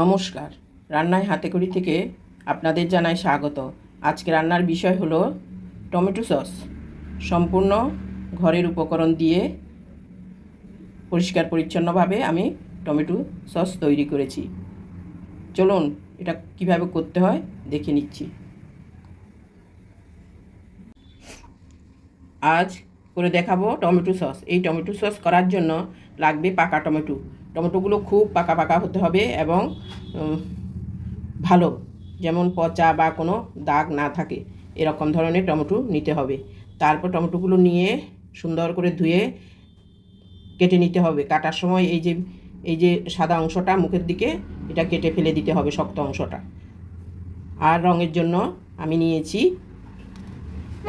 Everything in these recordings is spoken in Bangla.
নমস্কার। রান্নায় হাতেখড়ি থেকে আপনাদের জানাই স্বাগত। আজকে রান্নার বিষয় হলো টমেটো সস। সম্পূর্ণ ঘরের উপকরণ দিয়ে পরিষ্কার পরিচ্ছন্নভাবে আমি টমেটো সস তৈরি করেছি। চলুন এটা কীভাবে করতে হয় দেখে নিচ্ছি। আজ করে দেখাবো টমেটো সস। এই টমেটো সস করার জন্য লাগবে পাকা টমেটো। টমেটোগুলো খুব পাকা পাকা হতে হবে এবং ভালো। যেমন পচা বা কোনো দাগ না থাকে, এরকম ধরনের টমেটো নিতে হবে। তারপর টমেটোগুলো নিয়ে সুন্দর করে ধুয়ে কেটে নিতে হবে। কাটার সময় এই যে এই যে সাদা অংশটা মুখের দিকে, এটা কেটে ফেলে দিতে হবে শক্ত অংশটা। আর রঙের জন্য আমি নিয়েছি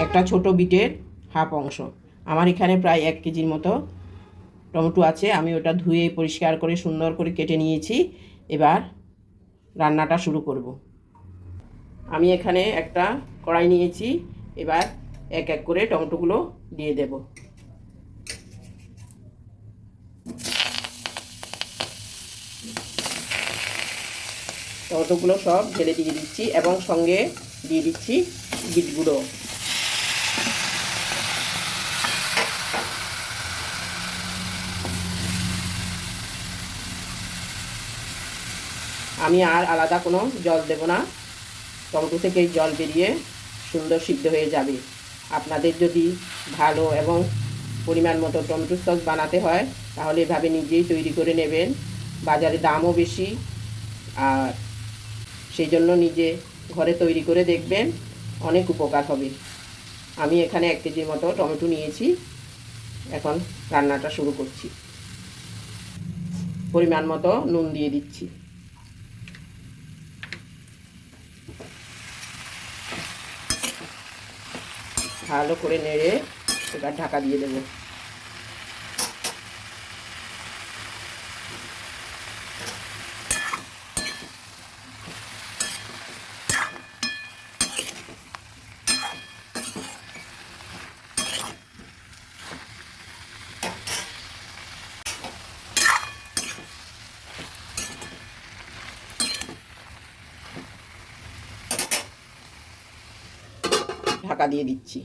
একটা ছোট বিটের হাফ অংশ। আমার এখানে প্রায় এক কেজির মতো টমেটো আছে, আমি ওটা ধুয়ে, পরিষ্কার করে, সুন্দর করে কেটে নিয়েছি। এবার রান্নাটা শুরু করব। আমি এখানে একটা কড়াই নিয়েছি, এবার এক এক করে টমেটোগুলো দিয়ে দেব। টমেটোগুলো সব ঢেলে দিয়ে দিচ্ছি এবং সঙ্গে দিয়ে দিচ্ছি বিটগুলো আমি আর আলাদা কোনো জল দেব না। টমেটো থেকে জল বেরিয়ে সুন্দর সিদ্ধ হয়ে যাবে। আপনাদের যদি ভালো এবং পরিমাণ মতো টমেটো সস বানাতে হয়, তাহলে এভাবে নিজেই তৈরি করে নেবেন। বাজারে দামও বেশি। আর সেই জন্য নিজে ঘরে তৈরি করে দেখবেন অনেক উপকার হবে। আমি এখানে এক কেজির মতো টমেটো নিয়েছি। এখন রান্নাটা শুরু করছি। পরিমাণ মতো নুন দিয়ে দিচ্ছি। ভালো করে নেড়ে এবার ঢাকা দিয়ে দেবো। ঢাকা দিয়ে দিচ্ছি।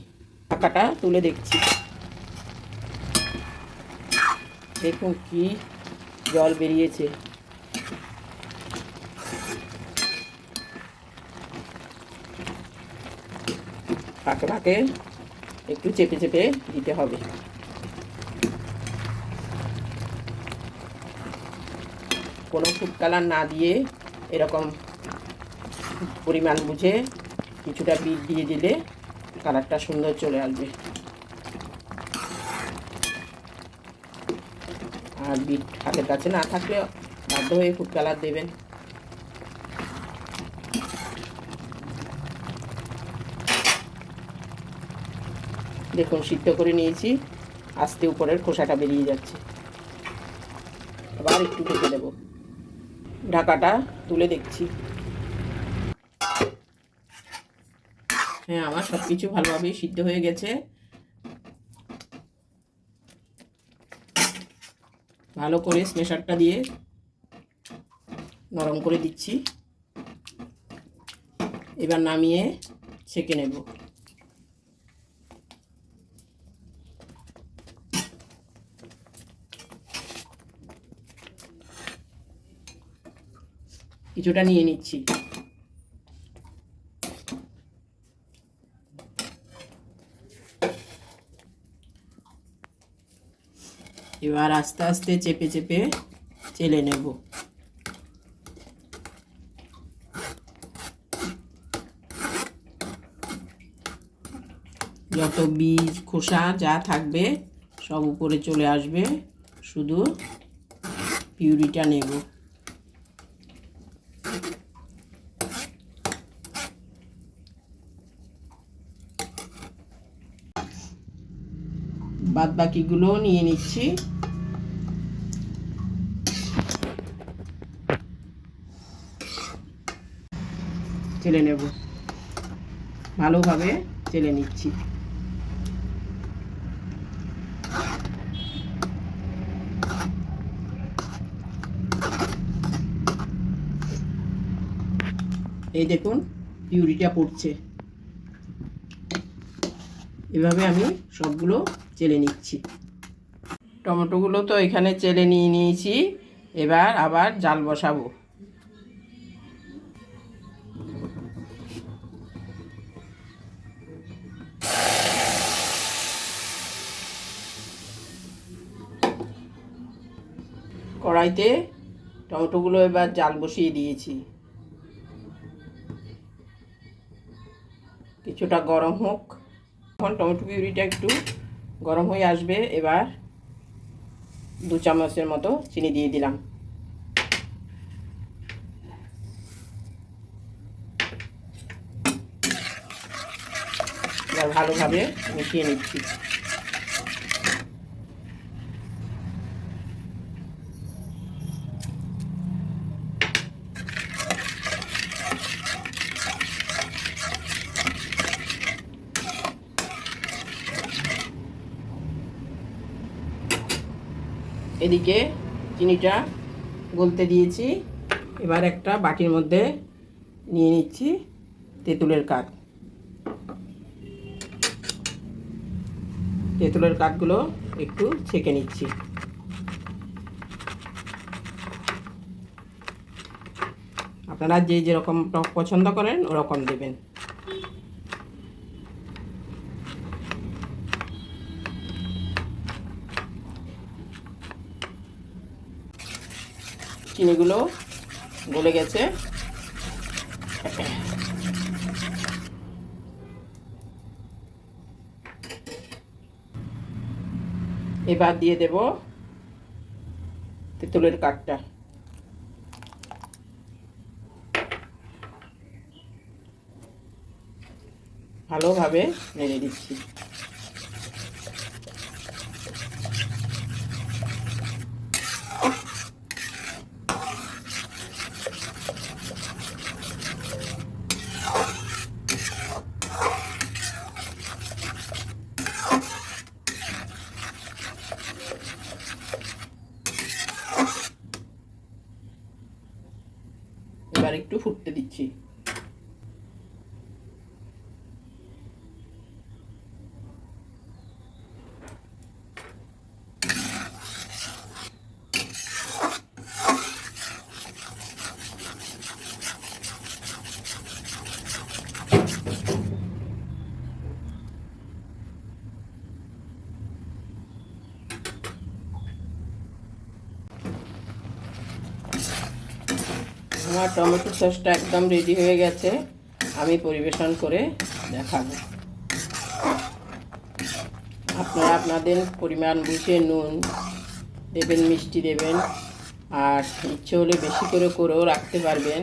ঢাকাটা তুলে দেখছি। দেখুন কি জল বেরিয়েছে। ফাঁকে ফাঁকে একটু চেপে চেপে দিতে হবে। কোনো ফুড কালার না দিয়ে এরকম পরিমাণ বুঝে কিছুটা বিট দিয়ে দিলে কালারটা সুন্দর চলে আসবে। আর বিট হাতের কাছে না থাকলে বাধ্য হয়ে ফুড কালার দেবেন। দেখুন, সিদ্ধ করে নিয়েছি। আস্তে উপরের খোসাটা বেরিয়ে যাচ্ছে। আবার একটু ঢেকে দেব। ঢাকাটা তুলে দেখছি। হ্যাঁ আমার সব কিছু ভালোভাবেই সিদ্ধ হয়ে গেছে। ভালো করে স্মেশারটা দিয়ে নরম করে দিচ্ছি। এবার নামিয়ে ছেঁকে নেব। কিছুটা নিয়ে নিচ্ছি। এবার আস্তে আস্তে চেপে চেপে চেলে নেব। যত বীজ, খোসা যা থাকবে সব উপরে চলে আসবে। শুধু পিউরিটা নেব। বাদ বাকিগুলো নিয়ে নিচ্ছি। চেলে নেব। ভালোভাবে চেলে নিচ্ছি। এই দেখুন, পিউরিটা পড়ছে। এভাবে আমি সবগুলো চেলে নিচ্ছি। টমেটোগুলো তো এখানে চেলে নিয়ে নিয়েছি, এবার আবার জাল বসাবো। কড়াইতে টমেটোগুলো এবার জাল বসিয়ে দিয়েছি। কিছুটা গরম হোক। এখন টমেটো পিউরিটা একটু গরম হয়ে আসবে এবার দু চামচের মতো চিনি দিয়ে দিলাম। ভালোভাবে মিশিয়ে নিচ্ছি। এদিকে চিনিটা গলতে দিয়েছি। এবার একটা বাটির মধ্যে নিয়ে নিচ্ছি তেঁতুলের কাঠ। তেঁতুলের কাঠগুলো একটু ছেঁকে নিচ্ছি। আপনারা যে যেরকম টক পছন্দ করেন ওরকম দেবেন। চিনিগুলো গলে গেছে। এবার দিয়ে দেব তেঁতুলের কাঠটা। ভালোভাবে নেড়ে দিচ্ছি। এবার একটু ফুটতে দিচ্ছি। আমার টমেটো সসটা একদম রেডি হয়ে গেছে। আমি পরিবেশন করে দেখাবো। আপনারা আপনাদের পরিমাণ বুঝে নুন দেবেন, মিষ্টি দেবেন। আর ইচ্ছে হলে বেশি করে করেও রাখতে পারবেন।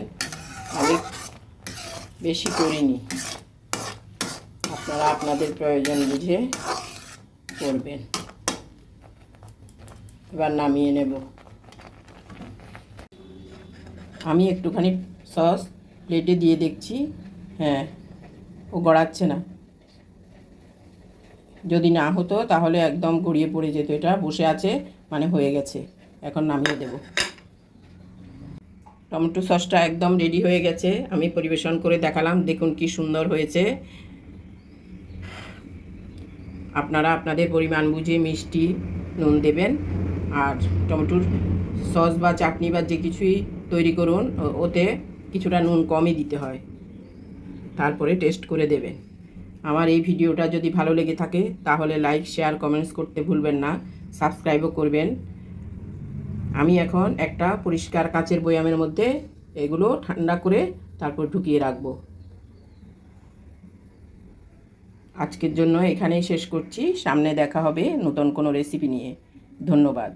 আমি বেশি করিনি। আপনারা আপনাদের প্রয়োজন বুঝে করবেন। এবার নামিয়ে নেব। আমি একটুখানি সস প্লেটে দিয়ে দেখছি। হ্যাঁ ও গড়াচ্ছে না। যদি না হতো তাহলে একদম গড়িয়ে পড়ে যেত। এটা বসে আছে মানে হয়ে গেছে। এখন নামিয়ে দেব। টমেটো সসটা একদম রেডি হয়ে গেছে। আমি পরিবেশন করে দেখালাম। দেখুন কি সুন্দর হয়েছে। আপনারা আপনাদের পরিমাণ বুঝে মিষ্টি নুন দেবেন। আর টমেটোর সস বা চাটনি বা যে কিছুই তৈরি করুন ওতে কিছুটা নুন কমই দিতে হয়। তারপরে টেস্ট করে দেবেন। আমার এই ভিডিওটা যদি ভালো লেগে থাকে, তাহলে লাইক, শেয়ার, কমেন্টস করতে ভুলবেন না। সাবস্ক্রাইবও করবেন। আমি এখন একটা পরিষ্কার কাচের বয়ামের মধ্যে এগুলো ঠান্ডা করে তারপর ঢুকিয়ে রাখব। আজকের জন্য এখানেই শেষ করছি। সামনে দেখা হবে নতুন কোনো রেসিপি নিয়ে। ধন্যবাদ।